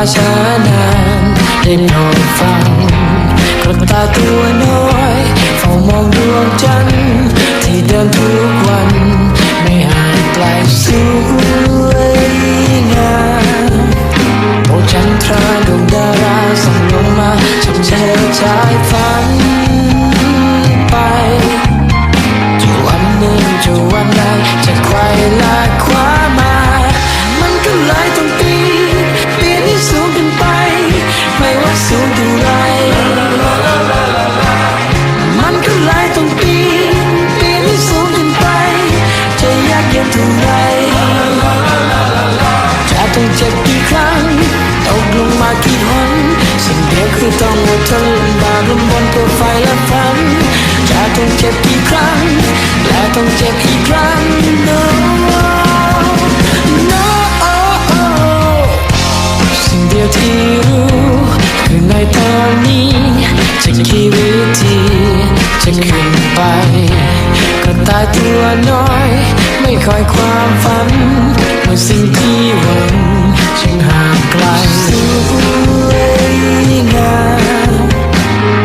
าช้านานได้โปรดฟังกระตายตัวน้อยเฝ้ามองดวงจันทร์ที่เดินทั่ว เท่าไรจะต้องเจ็บกี่ครั้งตกลงมากี่หนสิ่งเดียวคือต้องอดทนลำบากลำบนเพื่อไฟและฝันจะต้องเจ็บกี่ครั้ง และต้องเจ็บอีกครั้ง no no สิ่งเดียวที่รู้คือในตอนนี้จะกี่วิธีจะขึ้นไป ก็ตายตัวน้อย คอยความฝันเมื่อสิ่งที่หวังฉันห่างไกลสวยงาม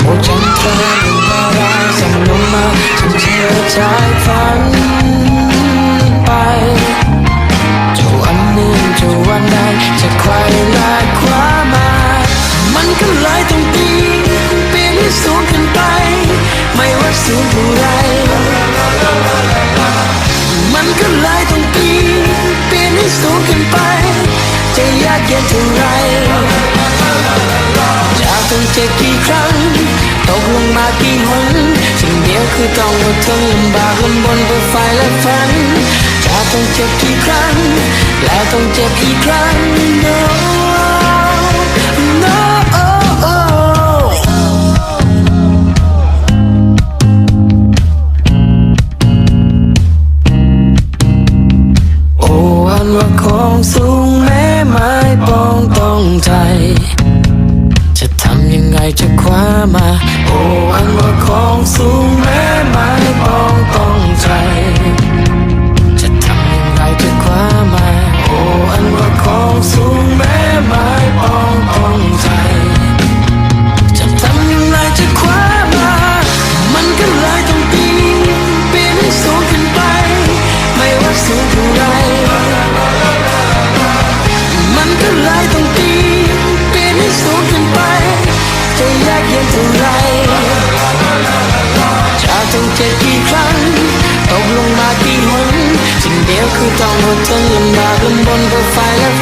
โอ้จันทราดวงดาราส่องลงมาฉันเชื่อใจฝัน จะยากเท่าไรจะต้องเจ็บกี่ครั้ง ตกลงมากี่หนสิ่งเดียวคือต้องอดทนลำบากลำบนเพื่อไฟและฝันจะต้องเจ็บกี่ครั้ง แล้วต้องเจ็บอีกครั้ง no จะทำยังไงจะคว้ามา โอ้อันว่าของสูงแม้ไม้องต้องใจ จะยากเย็นเท่าไรจะต้องเจ็บกี่ครั้งตกลงมากี่หนสิ่งเดียวคือต้องอดทนลำบากลำบนเพื่อไฟและฝันและ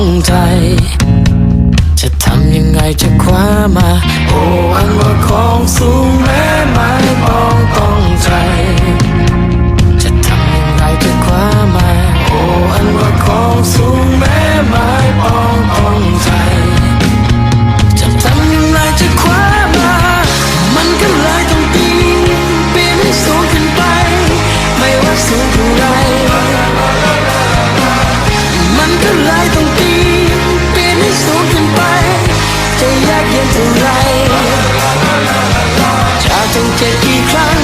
องต้องใจ จะทำยังไงจะคว้ามา โอ้อันว่าของสูงแม้ไม้ปองต้องใจจะทำยังไงจะคว้ามาโอ้อันว่าของสูงแม้ไม้ จะยากเย็นเท่าไรจะต้องเจ็บกี่ครั้ง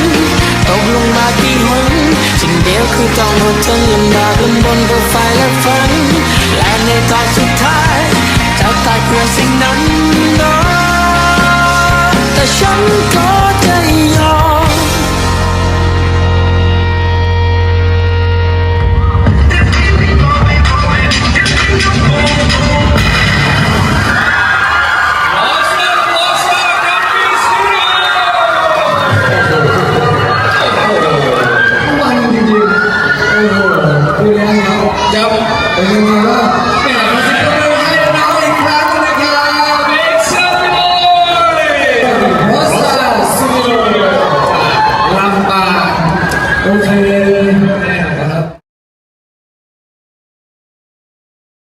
ตกลงมากี่หนสิ่งเดียวคือต้องอดทนลำบากลำบนเพื่อไฟและฝันและในตอนสุดท้ายจะตายเพื่อสิ่งนั้นนาะแต่ฉันก็